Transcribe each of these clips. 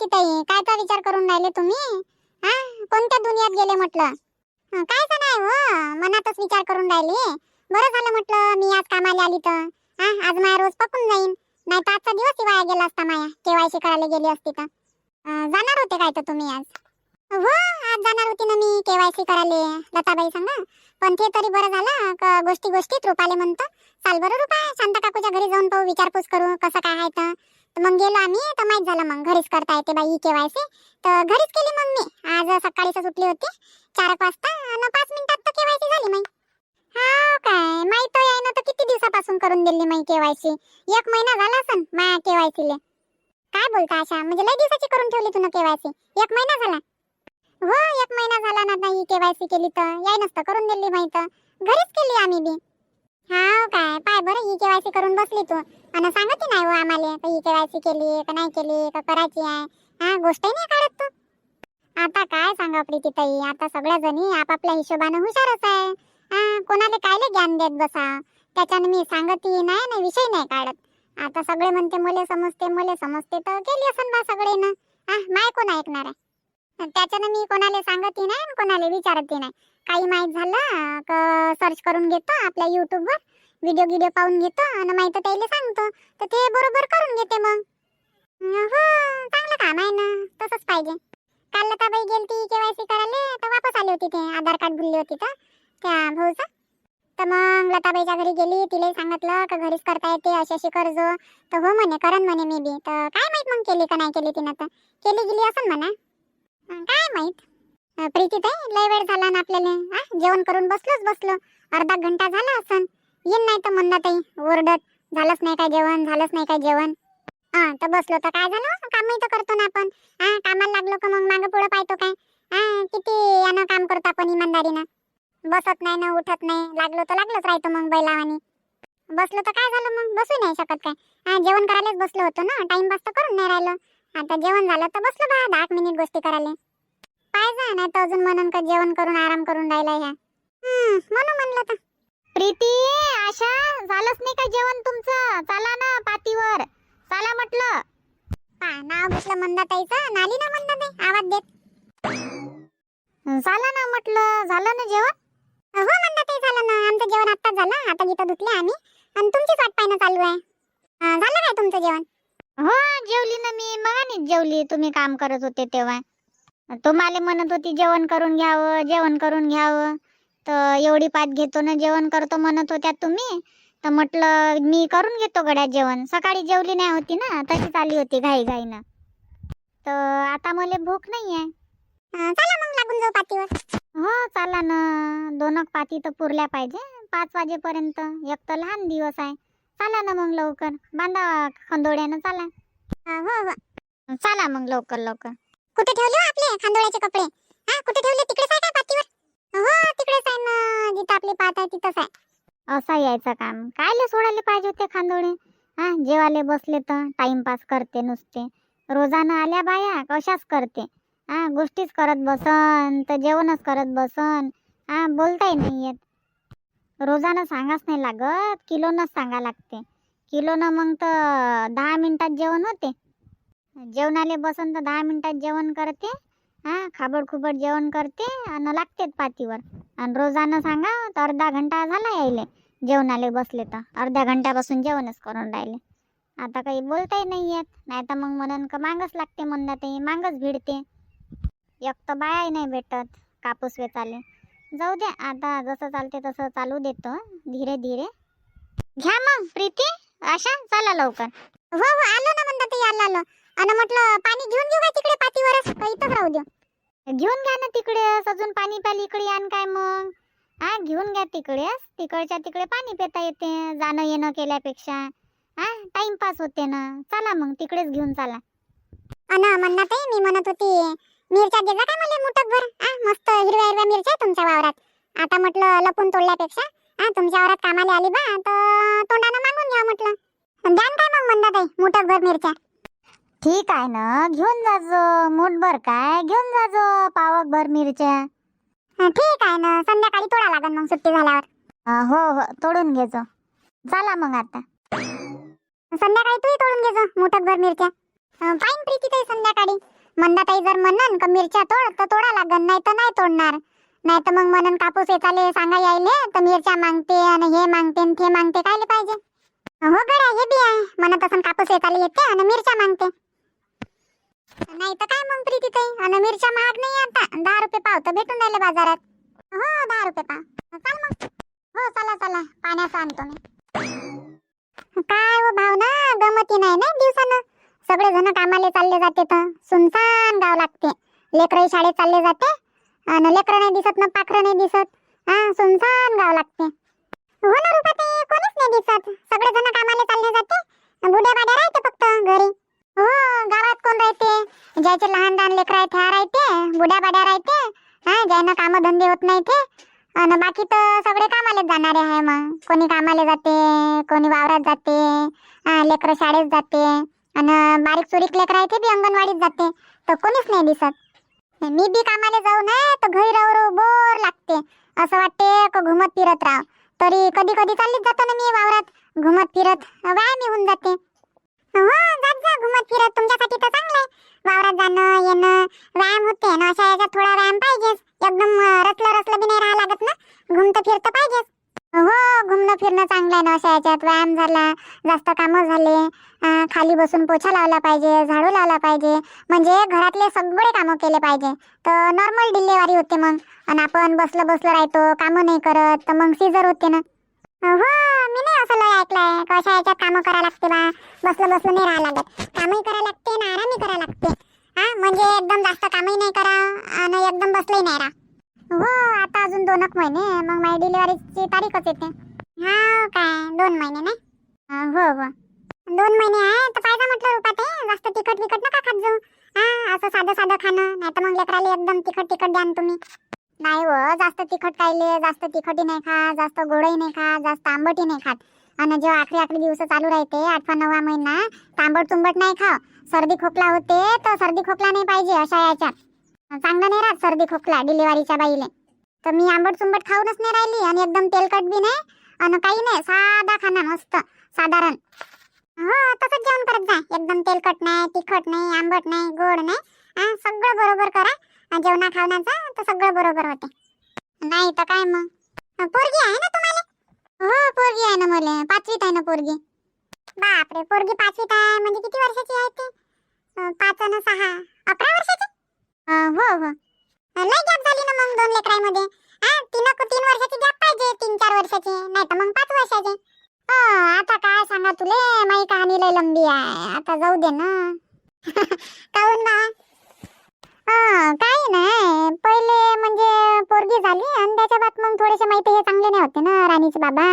की ताई? कायचा विचार करून राहिले तुम्ही? हा? कोणत्या दुनियात गेले म्हटलं? काय नाही हो? मनातच विचार करून राहिले. बरं झालं म्हटलं मी आज कामाला आली तर. हा आज माया रोज पकून जाईन. नाही तर आजचा दिवस वाया गेला असता माया. केवायसी करायला गेली असती तर. जाणार होते काय तर तुम्ही आज? हो आज जाणार होती ना मी केवायसी करायला. लताबाई सांगा पण ते तरी बरं झालं. का गोष्टी गोष्टीत रुपाले म्हणतो. चाल बरं रुपा शांता काकूच्या घरी जाऊन पाहू विचारपूस करू कसं काय आहे तर. मग गेलो आम्ही. तर माहीत झालं मग घरीच करता येते बाई केवायसी तर घरीच केली मग मी. आज सकाळीच सुटली होती. चार एक वाजता आणि पाच मिनिटात तर केवायसी झाली मग. हा काय? माहीत आहे ना तर किती दिवसापासून करून दिली मग केवायसी एक महिना झाला असन माया केवायसीले काय बोलता अशा? म्हणजे लय दिवसाची करून ठेवली तुला केवायसी एक महिना झाला. हो एक महिना झाला ना ही केवायसी केली तर. याय नसतं करून दिली माहीत घरीच केली आम्ही बी. हा काय? पाय बरं ही केवायसी करून बसली तू. आणि सांगत नाही हो आम्हाला काही केवायसी केली का नाही केली का करायची आहे. हा गोष्टही नाही काढत तू. आता काय सांगा प्रीतीताई आता सगळ्या जणी आपापल्या हिशोबानं हुशारच आहे. हा कोणाला कायले ज्ञान देत बसा? त्याच्यानं मी सांगती नाही ना विषय नाही काढत. आता सगळे म्हणते मले समजते मले समजते तर केली असन बा सगळे ना हा माय कोण ऐकणार आहे? त्याच्यानं मी कोणाला सांगती नाही कोणाला विचारती नाही. काही माहीत झालं का सर्च करून घेतो आपल्या युट्यूबवर व्हिडिओ गिडिओ पाहून घेतो आणि माहिती त्याला सांगतो. तर ते बरोबर करून घेते मग. हो चांगलं काम आहे ना. तसंच पाहिजे. काल लताबाई गेलती केवायसी करायला तर वापस आली होती ते आधार कार्ड भुलली होती तर त्या भाऊचा. तर मग लताबाईच्या घरी गेली तिला सांगितलं का घरीच करता येते अशी अशी कर्ज. तर हो म्हणे करन म्हणे मी बी. तर काय माहीत मग केली का नाही केली तिनं तर. केली गेली असं म्हणा. काय माहीत. प्रीती ताई लय वेळ झाला ना आपल्याला. जेवण करून बसलोच बसलो. अर्धा घंटा झाला असन. येईन नाही तर म्हणणं ताई. ओरडत झालंच नाही काय जेवण झालंच नाही काय जेवण. हा तर बसलो. तर काय झालं? कामही तर करतो ना आपण. हा कामाला लागलो का मग मागं पुढं पाहतो काय? हा किती यानं काम करतो आपण इमानदारीनं? बसत नाही ना उठत नाही. लागलो तर लागलोच राहतो मग बैलावानी. बसलो तर काय झालं मग? बसू नाही शकत काय. हा जेवण करायलाच बसलो होतो ना. टाइमपास तर करून नाही राहिलो. आता जेवण झालं तर बसलो बा दहा मिनिट गोष्टी करायला. पाहिजे नाही तर अजून म्हणून का जेवण करून आराम करून राहिला ह्या. म्हणून म्हणलं तर. प्रीती आशा झालंच नाही का जेवण तुमचं? चला ना पातीवर. चला म्हटलं. पा नाव घेतलं मंदाताईचं. नाली ना मंदाताई आवाज देत. झालं ना म्हटलं. झालं ना जेवण? हो मंदाताई झालं ना. आमचं जेवण आत्ताच झालं. आता गीत धुतले आम्ही. आणि तुमचीच वाट पाहिणं चालू आहे. झालं काय तुमचं जेवण? हो जेवली ना मी. मगानीच जेवली. तुम्ही काम करत होते तेव्हा. तुम्हाला म्हणत होती जेवण करून घ्यावं जेवण करून घ्यावं. तर एवढी पात घेतो ना जेवण करतो म्हणत होत्या तुम्ही. तर म्हटलं मी करून घेतो गड्या जेवण. सकाळी जेवली नाही होती ना तशीच आली होती घाई घाईनं तर आता मला भूक नाही आहे चला मग लागून जाऊ पातीवर. हो चला ना. दोनक पाती तर पुरल्या पाहिजे. पाच वाजेपर्यंत. एक तर लहान दिवस आहे. चला ना मग लवकर. बांधा खंदोड्यानं चला. हो हो. चला मग लवकर लवकर. कुठे ठेवले हो आपले खांदोळ्याचे कपडे? हा कुठे ठेवले? तिकडेच आहे का पातीवर. हो तिकडेच आहे ना. जिथं आपली पात आहे तिथंच आहे. असं यायचं काम. कायले सोडायला पाहिजे होते खांदोळे? हा जेवाले बसले तर टाइमपास करते नुसते. रोजानं आल्या बाया कशाच करते? हा गोष्टीच करत बसन तर जेवणच करत बसन. हा बोलताही नाही येत. रोजानं सांगाच नाही लागत किलोनंच सांगा लागते. किलोनं मग तर दहा मिनटात जेवण होते. जेवणाले बसन तर दहा मिनटात जेवण करते. हा खाबड खुबड जेवण करते आणि लागतेच पातीवर. आणि रोजानं सांगा तर अर्धा घंटा झाला यायले. जेवणाले बसले तर. अर्ध्या घंट्यापासून जेवणच करून राहिले. आता काही बोलताही नाही येत. नाही तर मग म्हणून का मागच लागते म्हणतात ते. मागच भिडते. एक तर बायाही नाही भेटत कापूस वेचाले जाऊ दे आता जसं चालते तसं चालू देतो धीरे धीरे. घ्या मग प्रीती. आशा चला लवकर. हो हो आलो ना म्हणतात ते आलो आलो आणि म्हटलं पाणी घेऊन घेऊ का तिकडे पातीवरच? का इथंच राहू देऊ. घेऊन घ्या ना तिकडे अजून पाणी प्याली इकडे आण काय मग? हा घेऊन घ्या तिकडेच. तिकडच्या तिकडे पाणी पिता येते जाणं येणं केल्यापेक्षा. हा टाइमपास होते ना. चला मग तिकडेच घेऊन चला. अन म्हणत आहे मी म्हणत होती मिरच्या देजा काय मला मुठक भर हा मस्त हिरव्या हिरव्या मिरच्या आहे तुमच्या वावरात. आता म्हटलं लपून तोडल्यापेक्षा. हा तुमच्या वावरात कामाला आली बा तर तोंडानं मागून घ्या म्हटलं. द्यान काय मग म्हणत आहे मुठक भर मिरच्या. ठीक आहे ना. घेऊन जाजो मूठभर काय? घेऊन जाजो पावक भर मिरच्या. ठीक आहे ना. संध्याकाळी तोडा लागन मग सुट्टी झाल्यावर. हो हो. तोडून घेजो चला मग आता. संध्याकाळी तूही तोडून घेजो मुठक भर मिरच्या. अं, पाहीन प्रीती ताई संध्याकाळी. मंदाताई जर म्हणन का मिरच्या तोड तर तोडा लागन. नाही तर नाही तोडणार. नाही तर मग म्हणन कापूस येताले सांगा यायले तर मिरच्या मागते आणि हे मागते आणि ते मागते कायले पाहिजे? हो गड्या हे बी आहे. म्हणत असं कापूस येताले येते आणि मिरच्या मागते. नाही तर काय मग प्रीती ताई? आणि मिरच्या महाग नाही आता. दहा रुपये पाव तर भेटून राहिले बाजारात. हो दहा रुपये पाव. चाल मग. हो चला चला. पाण्याचा आणतो मी. काय हो भावना? गमती नाही ना दिवसानं? सगळे जण कामाले चालले जाते तर. सुनसान गाव लागते. लेकरही शाळेत चालले जाते. आणि लेकरं नाही दिसत ना पाखरं नाही दिसत. हा सुनसान गाव लागते. हो ना रुपा ते कोणीच नाही दिसत. सगळे जण कामाले चालले जाते. बुड्या बाड्या राहते फक्त घरी. हो गावात कोण राहते? ज्याचे लहान लहान लेकर आहेत ह्या राहते बुड्या बाड्या राहते. हा ज्यांना काम धंदे होत नाही ते आणि बाकी तर सगळे कामाला जाणारे आहे मग. कोणी कामाले जाते कोणी वावरात जाते लेकर लेकरं शाळेत जाते. आणि बारीक चुरीक लेकर आहे ते बी अंगणवाडीत जाते. तर कोणीच नाही दिसत. मी बी कामाला जाऊ ना तर घरी राहू राहू बोर लागते. असं वाटते का घुमत फिरत राह तरी कधी कधी चाललीच जातो ना मी वावरात. घुमत फिरत व्यायाम होऊन जाते. हो जात जा घुमत फिरत तुमच्यासाठी तर चांगलं आहे. वावरात जाणं येणं व्यायाम होते ना अशा याच्यात थोडा व्यायाम पाहिजेच. एकदम रसलं रसलं बी नाही राहा लागत ना घुमतं फिरतं पाहिजेच. हो घुमणं फिरणं चांगलं आहे ना अशा याच्यात व्यायाम झाला जास्त कामं झाले खाली बसून पोछा लावला पाहिजे झाडू लावला पाहिजे म्हणजे घरातले सगळे कामं केले पाहिजे. तर नॉर्मल डिल्लेवारी होते मग. आणि आपण बसलं बसलं राहतो कामं नाही करत तर मग सीझर होते ना. हो मी नाही असं लय ऐकलंय. कशा याच्यात कामं करा लागते बा? बसलं बसलं नाही राहा लागत. कामही करा लागते ना आरामही करा लागते. हा म्हणजे एकदम जास्त कामही नाही करा आणि एकदम बसलंही नाही राहा. हो आता अजून दोन एक महिने. मग माझी डिलिव्हरीची तारीखच येते. हा काय? दोन महिने नाही हो हो. दोन महिने आहे तर पाहिजे म्हटलं रुपात आहे जास्त तिखट विकट नका खात जाऊ. हा असं साधं साधं खाणं. नाही तर मग लेकराला एकदम तिखट तिखट द्या तुम्ही. नाही व जास्त तिखट खायले जास्त तिखटही नाही खा जास्त गोडही नाही खा जास्त आंबटही नाही खात. आणि जेव्हा आखरी आखरी दिवस चालू राहते आठवा नववा महिना तांबट तुंबट नाही खा सर्दी खोकला होते तर सर्दी खोकला नाही पाहिजे अशा याच्यात. चांगलं नाही राहत सर्दी खोकला डिलिव्हरीच्या बाईले. तर मी आंबट चुंबट खाऊनच नाही राहिली आणि एकदम तेलकट बी नाही आणि काही नाही साधा खाना मस्त साधारण. हो तसंच जेवण करत जा. एकदम तेलकट नाही तिखट नाही आंबट नाही गोड नाही. सगळं बरोबर करा. जेवणा खावण्याचा तर सगळं बरोबर होते. नाही तर काय मग? पोरगी आहे ना तुम्हाला? हो पोरगी आहे ना मला. पाचवीत आहे ना पोरगी. बापरे पोरगी पाचवीत आहे. म्हणजे किती वर्षाची आहे ती? पाच आणि सहा. अकरा वर्षाची? हो हो. लय गॅप झाली ना मग दोन लेकरांमध्ये हा तीन तीन वर्षाची गॅप पाहिजे तीन चार वर्षाची. नाही तर मग पाच वर्षाची. अं, आता काय सांगा तुले? माही कहाणी लय लंबी आहे. आता जाऊ दे ना. काहून बा? अं, काही नाही पहिले म्हणजे पोरगी झाली आणि त्याच्या बाद मग थोडेसे माहिती हे चांगले नाही होते ना राणीचे बाबा.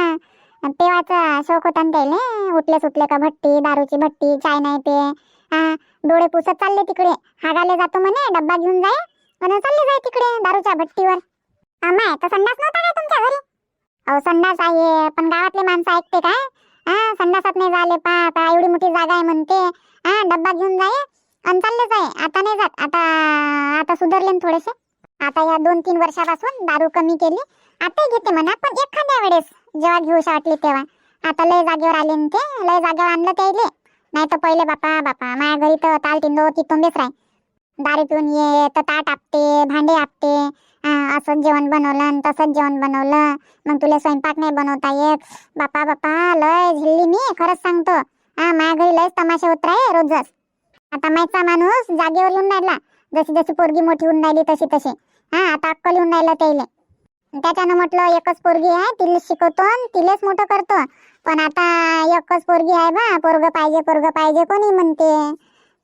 तेव्हाचा शौक होता ना त्याले उठले सुटले का भट्टी दारूची भट्टी चाय नाही ते. हा डोळे पुसत चालले तिकडे. हागाले जातो म्हणे डब्बा घेऊन जाय. म्हणून चालले जाय तिकडे दारूच्या भट्टीवर. आम्हा तर संडास नव्हता काय तुमच्या घरी? अहो संडास आहे पण गावातले माणसं ऐकते काय? हा संडासात नाही झाले पा आता एवढी मोठी जागा आहे म्हणते. हा डब्बा घेऊन जाय. आणि चालले आहे. आता नाही जात. आता आता सुधारले थोडेसे. आता या दोन तीन वर्षापासून दारू कमी केली. आता घेते म्हणा पण एखाद्या वेळेस जेव्हा घेऊशा वाटली तेव्हा. आता लय जागेवर आले ते. लय जागेवर आणलं त्याले नाही तर पहिले बापा बापा माझ्या घरी तर ताल तिंदो तितुंबेच राय दारू पिऊन ये तर ताट आपते भांडे आपते हा, असंच जेवण बनवलं आणि तसंच जेवण बनवलं. मग तुला स्वयंपाक नाही बनवता येत. बापा बापा लय झिल्ली मी खरंच सांगतो. हा माझ्या घरी लयच तमाशा उतराय रोजच. आता माहितचा माणूस जागेवर येऊन राहिला. जशी जशी पोरगी मोठी होऊन राहिली तशी तशी. हा आता अक्कल येऊन राहिलं त्याला त्याच्यानं म्हटलं एकच पोरगी आहे तिला शिकवतो तिलेच मोठं करतो. पण आता एकच पोरगी आहे बा पोरग पाहिजे पोरग पाहिजे कोणी म्हणते?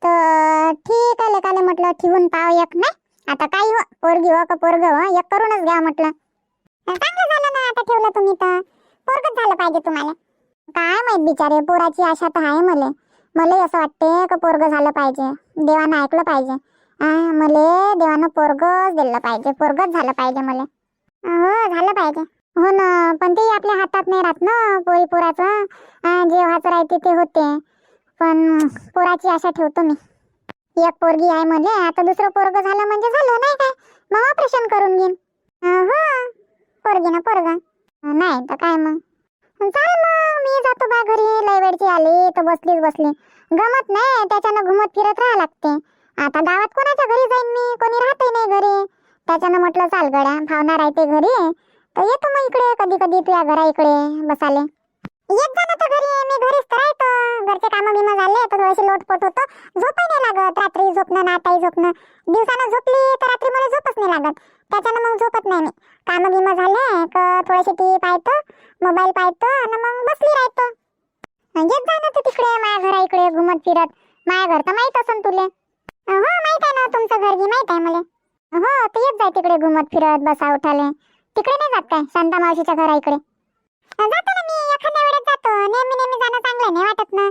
तर ठीक आहे लेकाले म्हटलं ठेवून पाव एक नाही? आता काही हो पोरगी हो का पोरग हो एक करूनच घ्या म्हटलं. चांगलं झालं ना आता ठेवलं तुम्ही तर. पोरगच झालं पाहिजे तुम्हाला. काय माहीत बिचारे पोराची आशा तर आहे मला. मलाही असं वाटते का पोरग झालं पाहिजे. देवानं ऐकलं पाहिजे. आ, मले देवानं पोरगच दिलं पाहिजे. पोरगच झालं पाहिजे मला. हो झालं पाहिजे. हो ना पण ते आपल्या हातात नाही राहत ना पोरी पोराचं. आ, जे व्हायचं राहते ते होते. पण पोराची आशा ठेवतो मी. एक पोरगी आहे मले आता दुसरं पोरग झालं म्हणजे झालं नाही काय? मग ऑपरेशन करून घेईन. हो पोरगी. ना पोरगा नाही तर काय मग? चाल मग मी जातो बा घरी. लय वेळची आली तर बसलीच बसली. गमत नाही त्याच्यानं घुमत फिरत राहा लागते. आता गावात कोणाच्या घरी जाईन मी? कोणी राहतही नाही घरी. त्याच्यानं म्हटलं चाल गड्या भावना राहते घरी. तर येतो मग इकडे कधी कधी तुझ्या घरा इकडे बसाले येत जा ना तर घरी मी घरीच तर राहतो. घरचे कामं बिमं झाले तर थोडीशी लोटपोट होतो. झोपही नाही लागत रात्री झोपणं नाताही झोपणं. दिवसानं झोपली तर रात्री मला झोपच नाही लागत. त्याच्यानं मग झोपत नाही मी. कामं बिमं झाले का थोडीशी टी व्ही पाहतो मोबाईल पाहतो आणि मग बसली राहतो. येत जा ना तू तिकडे माझ्या घरा इकडे घुमत फिरत. माझ्या घर तर माहीत असन तुले. हो माहीत आहे ना तुमचं घर बी माहीत आहे मला. हो तू येत जाय तिकडे घुमत फिरत बसा उठाले. तिकडे नाही जात काय शांता मावशीच्या घरा इकडे. जातो ना नेहमी नेहमी जाणं चांगलं नाही वाटत ना.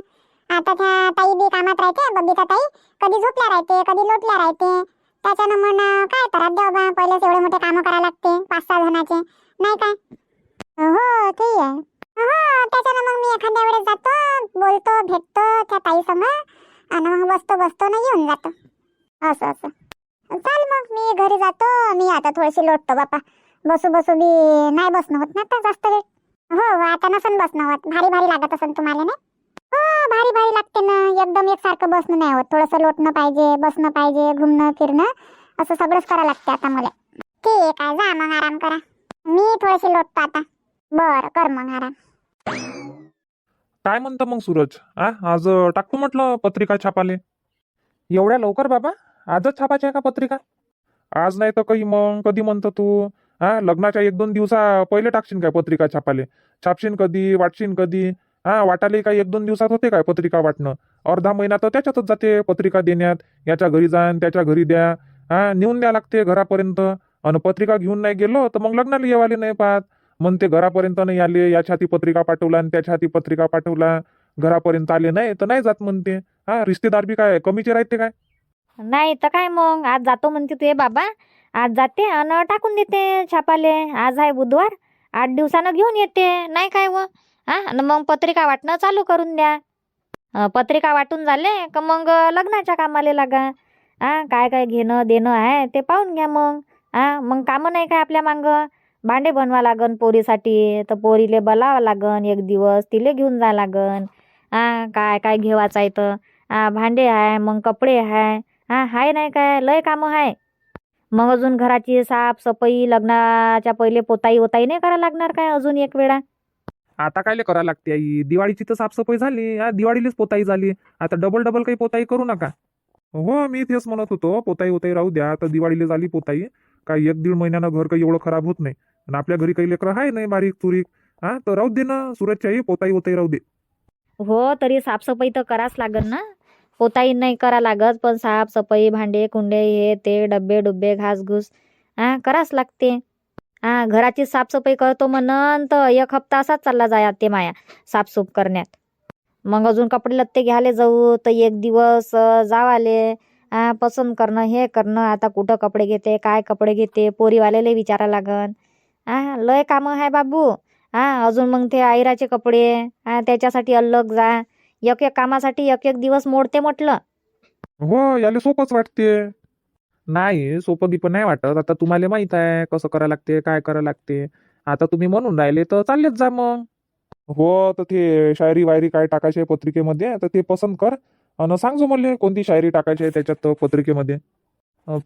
आता त्या ताई बी कामात राहते बबीता ताई. कधी झोपल्या राहते कधी लोटल्या राहते. त्याच्यानं मग काय तर देव बा पहिलेच एवढे मोठे कामं करायला लागते पाच सहा जणाचे. नाही काय? हो ते आहे. हो त्याच्यानं मग मी एखाद्या वेळेस जातो बोलतो भेटतो त्या ताई संग आणि मग बसतो बसतो ना येऊन जातो. असं असं. चाल मग मी घरी जातो. मी आता थोडीशी लोटतो बापा. बसू बसू बी नाही बसणं होत ना आता जास्त वेळ. हो हो आता नसन बसणं होत. भारी भारी लागत असन तुम्हाला ना हो भारी भारी लागते ना. एकदम एकसारखं बसणं नाही होत. थोडंसं लोटणं पाहिजे बसणं पाहिजे घुमणं फिरणं असं सगळंच करावं लागते आता मला. ठीक आहे जा मग आराम करा. मी थोडीशी लोटतो आता. बरं कर मग आराम. काय म्हणतं मग सूरज? आ आज टाकतो म्हटलं पत्रिका छापाले? एवढ्या लवकर बाबा? आजच छापायच्या का पत्रिका? आज नाही तर काही मग कधी म्हणतो तू? हा लग्नाच्या एक दोन दिवसा पहिले टाकशील काय पत्रिका छापाले छापशील कधी वाटशील कधी? हा वाटाले काय एक दोन दिवसात होते काय पत्रिका वाटणं? अर्धा महिना तर त्याच्यातच जाते पत्रिका देण्यात. याच्या घरी जा त्याच्या घरी द्या. हा नेऊन द्या लागते घरापर्यंत. आणि पत्रिका घेऊन नाही गेलो तर मग लग्नाला येवाले नाही पाहत. म्हणते घरापर्यंत नाही आले याच्या हाती पत्रिका पाठवला आणि त्याच्या हाती पत्रिका पाठवला. घरापर्यंत आले नाही तर नाही जात म्हणते. हा रिश्तेदार बी काय कमीचे राहते काय? नाही तर काय मग? आज जातो म्हणते तुझे बाबा. आज जाते आणि टाकून देते छापाले. आज आहे बुधवार. आठ दिवसानं घेऊन येते. नाही काय व? हां आणि मग पत्रिका वाटणं चालू करून द्या. पत्रिका वाटून झाले का मग लग्नाच्या कामाला लागा. हां काय काय घेणं देणं आहे ते पाहून घ्या मग. हा मग कामं नाही काय आपल्या मागं? भांडे बनवा लागन पोरीसाठी. तर पोरीले बोलावं लागन. एक दिवस तिले घेऊन जा लागन. हां काय काय घेवायचं आहे तर हा भांडे आहे मग कपडे आहे हा हाय नाही काय? लय कामं आहे मग अजून घराची साफसफाई लग्नाच्या पहिले पोताई ओताई नाही करायला लागणार काय अजून एक वेळा? आता कायले करा लागते आई? दिवाळीची तर साफसफाई झाली. हा दिवाळीलाच पोताई झाली. आता डबल डबल काही पोताई करू नका. हो मी तेच म्हणत होतो. पोताई ओताई राहू द्या. आता दिवाळीला झाली पोताई. काय एक दीड महिन्यानं घर काही एवढं खराब होत नाही. आणि आपल्या घरी काही लेकरं आहे नाही बारीक चुरीक. हा तर राहू दे ना सुरतच्या आई पोताई ओताई राहू दे. हो तरी साफसफाई तर करावंच लागन ना. पोताई नाही करा लागत पण साफसफाई भांडे कुंडे हे ते डब्बे डुब्बे घासघूस हा करावंच लागते. हा घराची साफसफाई करतो म्हणन तर एक हप्ता असाच चालला जाया ते माया साफसूफ करण्यात. मग अजून कपडे लत्ते घ्यायला जाऊ तर एक दिवस जावाले. पसंत करणं हे करणं आता कुठं कपडे घेते काय कपडे घेते पोरीवाल्याला विचारा लागन. आ लय कामं आहे बाबू. हा अजून मग ते आयराचे कपडे त्याच्यासाठी अलग जा. एक एक कामासाठी एक एक दिवस मोडते म्हटलं. हो याले सोपंच वाटते. नाही सोपं गिपं नाही वाटत. आता तुम्हाला माहीत आहे कसं करायला लागते काय करायला लागते. आता तुम्ही म्हणून राहिले तर चाललेच जा मग. हो तर ते शायरी वायरी काय टाकायची आहे पत्रिकेमध्ये तर ते पसंत कर. आणि सांगजो मला कोणती शायरी टाकायची आहे त्याच्यात पत्रिकेमध्ये.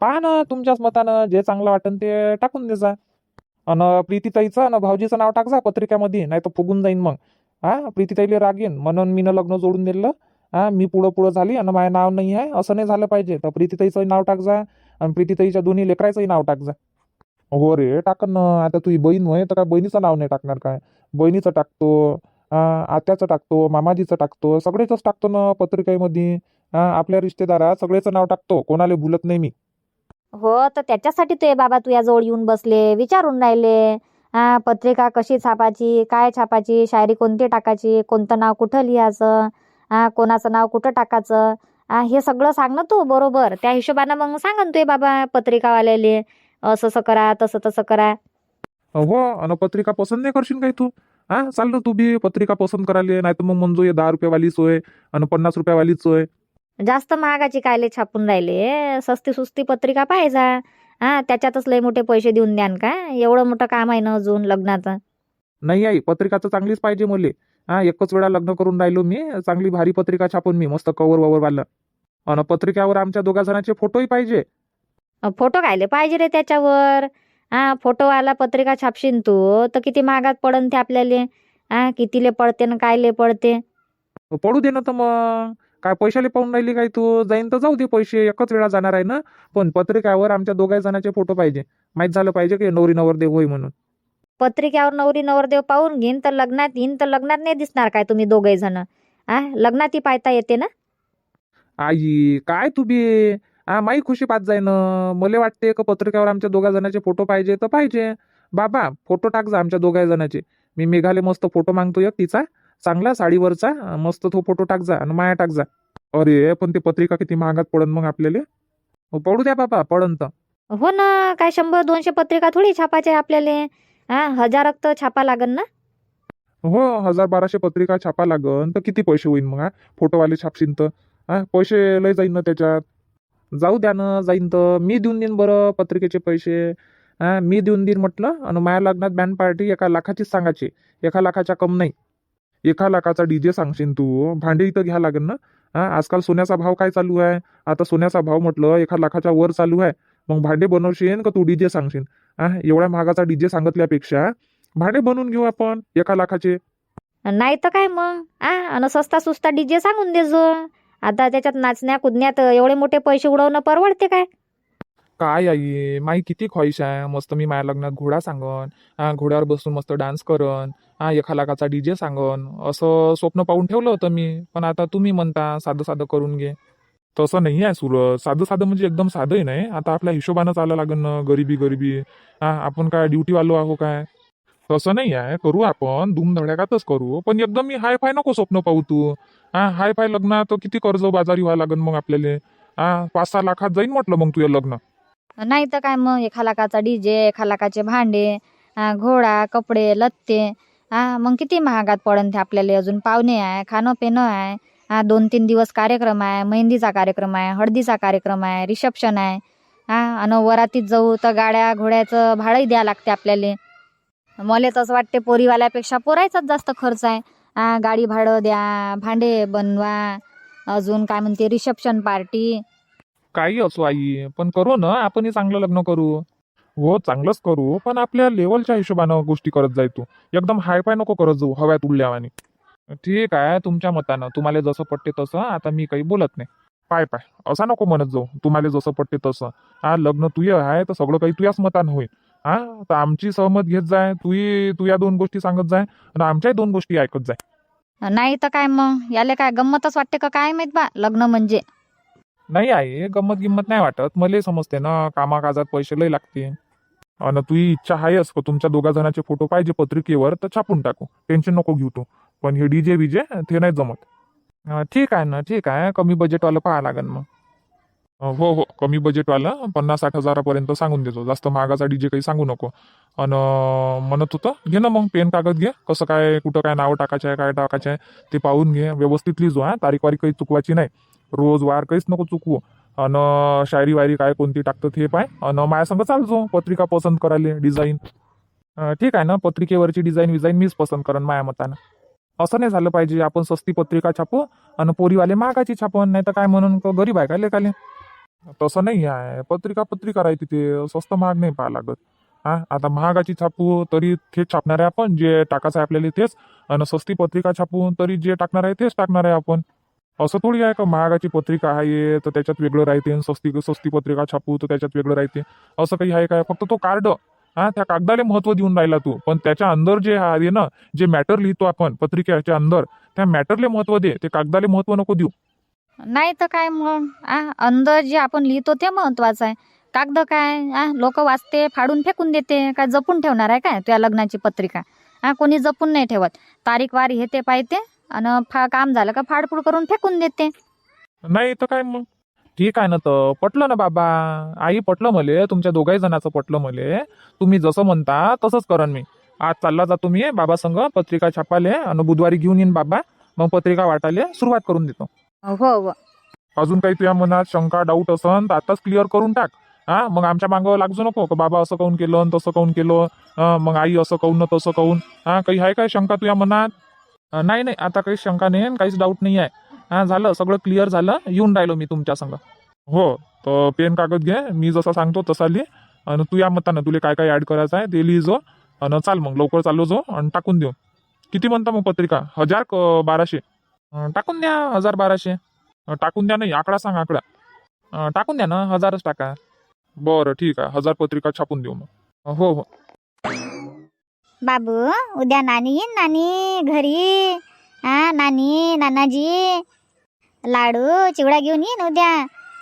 पहा ना तुमच्याच मतानं जे चांगलं वाटेल ते टाकून दे जा. आणि प्रीतीताईचं आणि भाऊजीचं नाव टाक जा पत्रिकेमध्ये नाही तर फुगून जाईन मग. हा प्रीतीताईले राग येईन. म्हणून मीनं लग्न जोडून दिलं. हा मी पुढं पुढं झाली आणि माझं नाव नाही आहे असं नाही झालं पाहिजे. तर प्रीतीताईचं नाव टाक जा आणि प्रीतीताईच्या दोन्ही लेकराचंही नाव टाक जा. हो रे टाकन ना. आता तुझी बहीण होय तर काय बहिणीचं नाव नाही टाकणार काय? बहिणीचं टाकतो आत्याचं टाकतो मामाजीचं टाकतो सगळेच टाकतो ना पत्रिकेमध्ये. हा आपल्या रिश्तेदारात सगळेचं नाव टाकतो कोणाला भुलत नाही मी. हो तर त्याच्यासाठी ते बाबा तुझ्याजवळ येऊन बसले विचारून राहिले. पत्रिका कशी छापायची काय छापायची शायरी कोणती टाकायची कोणतं नाव कुठं लिहायचं कोणाचं नाव कुठं टाकायचं हा सगळं सांग ना तू बरोबर. त्या हिशोबानं मग सांग ना तुझे बाबा पत्रिकावाल्याले असं असं करा तसं तसं करा. हो आणि पत्रिका पसंत नाही करशील काय तू? हा चाल ना तू बी पत्रिका पसंत करायला नाही तर मग मंजू ये दहा रुपयावाली सोय आणि पन्नास रुपयावाली सोय जास्त महागाची कायले छापून राहिले सस्ती सुस्ती पत्रिका पाहिजे हा त्याच्यातच लय मोठे पैसे देऊन द्यान का? एवढं मोठं काम आहे ना अजून लग्नाचं? नाही आई पत्रिका तर चांगलीच पाहिजे मुले. हा एकच वेळा लग्न करून राहिलो मी चांगली भारी पत्रिका छापून मी मस्त कवर ववर वाला. आणि पत्रिकावर आमच्या दोघा जणांचे फोटोही पाहिजे. अ, फोटो कायले पाहिजे रे त्याच्यावर? हा फोटोवाला पत्रिका छापशील तू तर किती महागात पडन ते आपल्याला? हा कितीले पडते ना कायले पडते? पडू दे ना तर मग. काय पैशाले पाहून राहिली काय तू? जाईन तर जाऊ दे पैसे एकच वेळा जाणार आहे ना? पण पत्रिकावर आमच्या दोघा जणांचे फोटो पाहिजे. माहीत झालं पाहिजे की नवरी नवरदेव होय म्हणून. पत्रिकेवर नवरी नवरदेव पाहून घेईन तर लग्नात येईन तर लग्नात नाही दिसणार काय तुम्ही दोघे जण? हा लग्नात ही पाहता येते ना? आई काय तू बी हा माई खुशी पाच जाय ना मला वाटते का पत्रिकावर आमच्या दोघा जणांचे फोटो पाहिजे तर पाहिजे. बाबा फोटो टाक जा आमच्या दोघा जणांचे. मी मेघाले मस्त फोटो मागतो एक तिचा. चांगला साडीवरचा मस्त तो फोटो टाक जा आणि माया टाक जा. अरे पण ते पत्रिका किती महागात पडन मग आपल्याला? पडू द्या बाबा पडन तर. हो ना काय शंभर दोनशे पत्रिका थोडी छापायचे आपल्याला. हा हजार तर छापा लागन ना? हो हजार बाराशे पत्रिका छापा लागन तर किती पैसे होईन मग फोटोवाले छापशीन तर. हा पैसे लय जाईन ना त्याच्यात. जाऊ द्या ना जाईन तर. मी देऊन देईन बरं पत्रिकेचे पैसे. हा मी देऊन देईन म्हटलं आणि माझ्या लग्नात बँड पार्टी एका लाखाचीच सांगायची. एका लाखाच्या कम नाही. एका लाखाचा डीजे सांगशील तू. भांडे इथं घ्या लागेल ना? हा आजकाल सोन्याचा भाव काय चालू आहे? आता सोन्याचा भाव म्हटलं एका लाखाच्या वर चालू आहे. मग भांडे बनवशील का तू डीजे सांगशील हा एवढ्या महागाचा डीजे सांगितल्यापेक्षा भांडे बनवून घेऊ आपण एका लाखाचे. नाही तर काय मग? आ अन सस्ता सुस्ता डीजे सांगून देजो आता त्याच्यात नाचण्या कुदण्यात एवढे मोठे पैसे उडवणं परवडते काय? काय आई माई किती ख्वाहिश आहे. मस्त मी माझ्या लग्नात घोडा सांगन हा घोड्यावर बसून मस्त डान्स करन. हा एका लाखाचा डीजे सांगन. असं स्वप्न पाहून ठेवलं होतं मी. पण आता तुम्ही म्हणता साधं साधं करून घे. तसं नाही आहे सुरत साधं साधं म्हणजे एकदम साधंही नाही आता आपल्या हिशोबानं चालायला लागेल ना गरिबी गरिबी. हा आपण काय ड्युटीवालो आहो काय? तसं नाही आहे. करू आपण. धूमधड्याकातच करू. पण एकदम मी हाय फाय नको स्वप्न पाहू तू. हा हाय फाय लग्नात किती कर्ज बाजारी व्हायला लागेल मग आपल्याला? हा पाच सहा लाखात जाईन म्हटलं मग तुझं लग्न. नाही तर काय मग? एका लाखाचा डीजे एका लाखाचे भांडे घोडा कपडे लत्ते. हा मग किती महागात पडन ते आपल्याला? अजून पाहुणे आहे खाणं पिणं आहे. हा दोन तीन दिवस कार्यक्रम आहे मेहंदीचा कार्यक्रम आहे हळदीचा कार्यक्रम आहे रिसेप्शन आहे. हा आणि वरातीत जाऊ तर गाड्या घोड्याचं भाडंही द्या लागते आपल्याला. मला तसं वाटते पोरीवाल्यापेक्षा पोरायचाच जास्त खर्च आहे. हा गाडी भाडं द्या भांडे बनवा अजून काय म्हणते रिसेप्शन पार्टी. काही असो आई पण करू ना आपणही चांगलं लग्न करू. हो चांगलंच करू पण आपल्या लेवलच्या हिशोबानं गोष्टी करत जाय तू. एकदम हाय फाय नको करत जाऊ हव्यात उडल्यावानी ठीक आहे तुमच्या मतानं. तुम्हाला जसं पटते तसं आता मी काही बोलत नाही. पाय पाय. असं नको म्हणत जाऊ. तुम्हाला जसं पटते तसं. हा लग्न तुय आहे तर सगळं काही तुझ्याच मतानं होईल. हा तर आमची सहमत घेत जाय तुही तू या दोन गोष्टी सांगत जाय आणि आमच्याही दोन गोष्टी ऐकत जाय. नाही तर काय मग? याले काय गंमतच वाटते का? काय माहीत बा लग्न म्हणजे? नाही आहे गंमत गिंमत नाही वाटत. मला समजते ना कामाकाजात पैसे लय लागते आणि तुझी इच्छा आहेस का तुमच्या दोघा जणांचे फोटो पाहिजे पत्रिकेवर तर छापून टाकू. टेन्शन नको घेऊ तू. पण हे डीजे विजे ते नाही जमत. ठीक आहे ना ठीक आहे. कमी बजेटवालं पाहा लागेल मग. हो हो. कमी बजेटवालं पन्नास साठ हजारापर्यंत सांगून देतो. जास्त महागाचा डीजे काही सांगू नको. आणि म्हणत होतं घे ना मग पेन कागद घे. कसं काय कुठं काय नावं टाकायचं आहे काय टाकायचं आहे ते पाहून घे. व्यवस्थित लिहिजो हा. तारीख वारीख काही चुकवायची नाही. रोज वार काहीच नको चुकवू. अन शायरी वायरी काय कोणती टाकतात ते पाय. अन माझ्यासंग चालतो. पत्रिका पसंत करायला डिझाईन ठीक आहे ना? पत्रिकेवरची डिझाईन विझाईन मीच पसंत करन माझ्या मतानं. असं नाही झालं पाहिजे. आपण सस्ती पत्रिका छापू आणि पोरीवाले महागाची छापून. नाही तर काय म्हणून गरीब आहे काय लेखाले तसं नाही आहे. पत्रिका पत्रिका राहते तिथे स्वस्त महाग नाही पाहा लागत. हा? आता महागाची छापू तरी तेच छापणार आहे आपण. जे टाकायचं आहे आपल्याला तेच. आणि सस्ती पत्रिका छापू तरी जे टाकणार आहे तेच टाकणार आहे आपण. असं थोडी आहे का? महागाची पत्रिका आहे तर त्याच्यात वेगळं राहते. स्वस्ती सस्ती सस्ती पत्रिका छापू तर त्याच्यात वेगळं राहते. असं काही आहे काय फक्त तो कार्ड. हा त्या कागदाला महत्त्व देऊन राहिला तू. पण त्याच्या अंदर जे आहे ना जे मॅटर लिहितो आपण पत्रिकेच्या अंदर त्या मॅटरले महत्त्व दे. ते कागदाला महत्त्व नको देऊ. नाही तर काय मग? आ अंदर जे आपण लिहितो ते महत्वाचं आहे. कागद काय? आ लोक वाचते फाडून फेकून देते काय जपून ठेवणार आहे काय? तुझ्या लग्नाची पत्रिका. हा कोणी जपून नाही ठेवत. तारीख वारी हे ते पाहिजे आणि फा काम झालं का फाडफूड करून फेकून देते. नाही तर काय मग? ठीक आहे ना तर. पटलं ना बाबा. आई पटलं मले तुमच्या दोघाही जणाचं पटलं मले. तुम्ही जसं म्हणता तसंच करन मी. आज चालला जातो मी बाबा संग पत्रिका छापाले आणि बुधवारी घेऊन येईन बाबा. मग पत्रिका वाटायला सुरुवात करून देतो. हो हो अजून काही तुझ्या मनात शंका डाऊट असन तर आताच क्लिअर करून टाक. हा? मग आमच्या मागं लागजो नको का बाबा असं काऊन केलं आणि तसं काऊन केलं? हा, मग आई असं काऊन न तसं काऊन? हा? काही आहे काय शंका तुझ्या मनात? नाही नाही आता काही शंका नाही आणि काहीच डाऊट नाही आहे. हा झालं सगळं क्लिअर झालं. येऊन राहिलो मी तुमच्या संग. हो तर पेन कागद घे. मी जसा सांगतो तसा लिह. आणि तू या मतानं तुला काय काय ॲड करायचं आहे ते लिहिजो. आणि चाल मग लवकर चाललो जो आणि टाकून देऊ. किती म्हणता मग पत्रिका? हजार क बाराशे? टाकून द्या हजार बाराशे. टाकून द्या नाही आकडा सांग आकडा. टाकून द्या ना हजारच टाका. बरं ठीक आहे. हजार पत्रिका छापून देऊ मग. हो हो. बाबू उद्या नानी येईन नानी घरी. हा नानी नानाजी. लाडू चिवडा घेऊन येईन उद्या.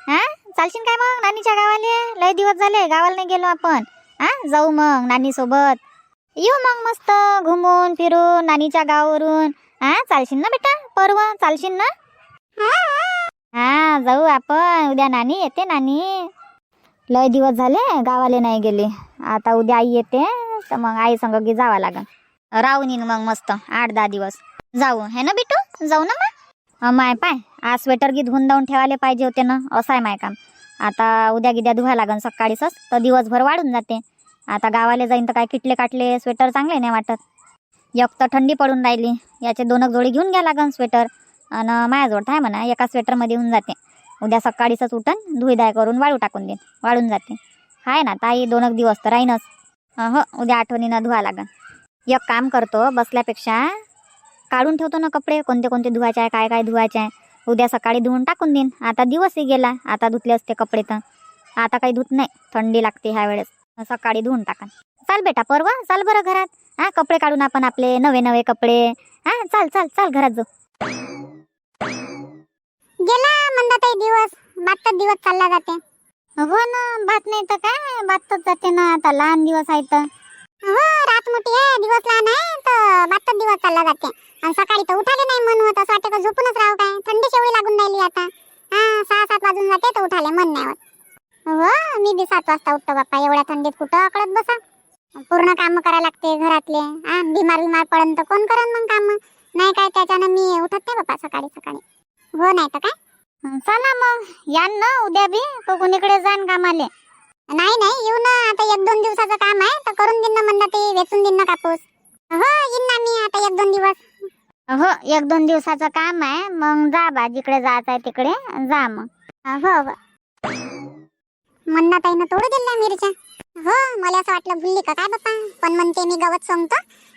हा चालशील काय मग नानीच्या गावाले? लय दिवस झाले गावाला नाही गेलो आपण. हा जाऊ मग नानी सोबत येऊ मग मस्त घुमून फिरून नानीच्या गावावरून. हा चालशील ना बेटा? परवा चालशील ना? हा जाऊ आपण. उद्या नानी येते नानी. लय दिवस झाले गावाले नाही गेले. आता उद्या आई येते. तर मग आई संग की जावं लागन. राहून येईन मग मस्त आठ दहा दिवस. जाऊ. हे ना बिटू? जाऊ ना मग? माय पाय आज स्वेटर गी धुवून धावून ठेवायला पाहिजे होते ना. असं आहे माय काम. आता उद्या गिद्या धुवा लागन सकाळीच तर दिवसभर वाढून जाते. आता गावाला जाईन तर काय किटले काटले स्वेटर चांगले नाही वाटत. एक तर थंडी पडून राहिली. याचे दोनच जोडी घेऊन घ्या लागन स्वेटर आणि माझ्याजवळ आहे म्हणा एका स्वेटरमध्ये होऊन जाते. उद्या सकाळीच उठन धुईदाय करून वाळू टाकून देईन. वाळून जाते. आहे ना ताई दोन एक दिवस तर राहीनच. हो उद्या आठवणीनं धुवा लागन. एक काम करतो बसल्यापेक्षा काढून ठेवतो ना कपडे कोणते कोणते धुवायचे आहे काय काय धुवायचे आहे. उद्या सकाळी धुवून टाकून देईन. आता दिवसही गेला आता धुतले असते कपडे तर. आता काही धुत नाही थंडी लागते ह्या वेळेस. सकाळी धुवून टाका चाल बेटा परवा चाल बरं घरात. हा कपडे काढून आपण आपले नवे नवे कपडे. हा चाल चाल चाल घरात जाऊ. गेला मंदाताई दिवस. बातच दिवस चालला जाते. हो ना बात नाही तर काय? बातच जाते ना आता लहान दिवस आहे तर. हो रात मोठी आहे दिवस लहान आहे तर बातच दिवस चालला जाते. आणि सकाळी तर उठाले नाही मन होत असं वाटतं का झोपूनच राहू काय? थंडी शेवळी लागून राहिली आता. हा सहा सात वाजून जाते तर उठाले मन नाही होत. हो मी बी सात वाजता उठतो बाप्पा एवढ्या थंडीत कुठं अकडत बसा? पूर्ण काम करायला लागते घरातले. हा बिमार बिमार पडन तर कोण करन मग काम? नाही काय त्याच्यानं मी उठत नाही बाप्पा सकाळी सकाळी. हो नाही तर काय? चला मग. या ना उद्या बी. तो कोणीकडे जाण कामाले. नाही नाही येऊ ना. आता एक दोन दिवसाचं काम आहे. तर करून देईन ना म्हणलं ते वेचून देईन ना कापूस. हो येईन ना मी आता एक दोन दिवस. हो एक दोन दिवसाचं काम आहे. मग जा बा जिकडे जायचं आहे तिकडे. जा मग. हो हो म्हणणं ताईनं तोडू दिल्या मिरच्या. हो मला असं वाटलं भुलली का काय बाप्पा? पण म्हणते मी गवत सोंगतो.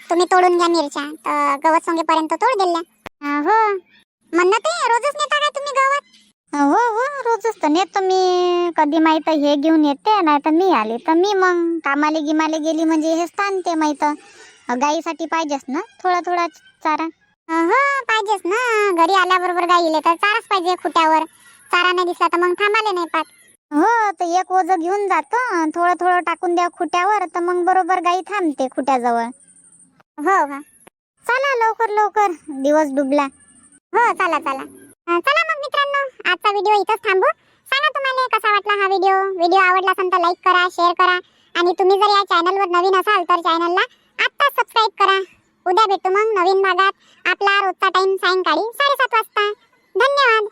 तुम्ही तोडून घ्या मिरच्या. तर गवत सोंगेपर्यंत तोड दिल्या. हो म्हणणं ते रोजच नेता काय तुम्ही गवत? हो हो रोजच तर नेतो मी. कधी माहीत हे घेऊन येते नाही तर मी आले तर मी मग. कामाले गिमाले गेली म्हणजे हे स्थानते माहीत. गाईसाठी पाहिजेच ना थोडा थोडा चारा? हो पाहिजेच ना. घरी आल्याबरोबर गाईले तर चाराच पाहिजे खुट्यावर. चारा नाही दिसला तर मग थांबाले नाही पात हो तर एक ओझ घेऊन जातो. थोडं थोडं टाकून द्या खुट्यावर तर मग बरोबर गाई थांबते खुट्याजवळ. हो हो चला लवकर लवकर. दिवस डुबला. हो चला चला. चला मग मित्रांनो आजचा व्हिडिओ इथंच थांबू. सांगा तुम्हाला कसा वाटला हा व्हिडिओ व्हिडिओ आवडला असेल तर लाईक करा शेअर करा. आणि तुम्ही जर या चॅनलवर नवीन असाल तर चॅनलला आत्ताच सबस्क्राईब करा. उद्या भेटू मग नवीन भागात. आपला रोजचा टाईम सायंकाळी साडेसात वाजता. धन्यवाद.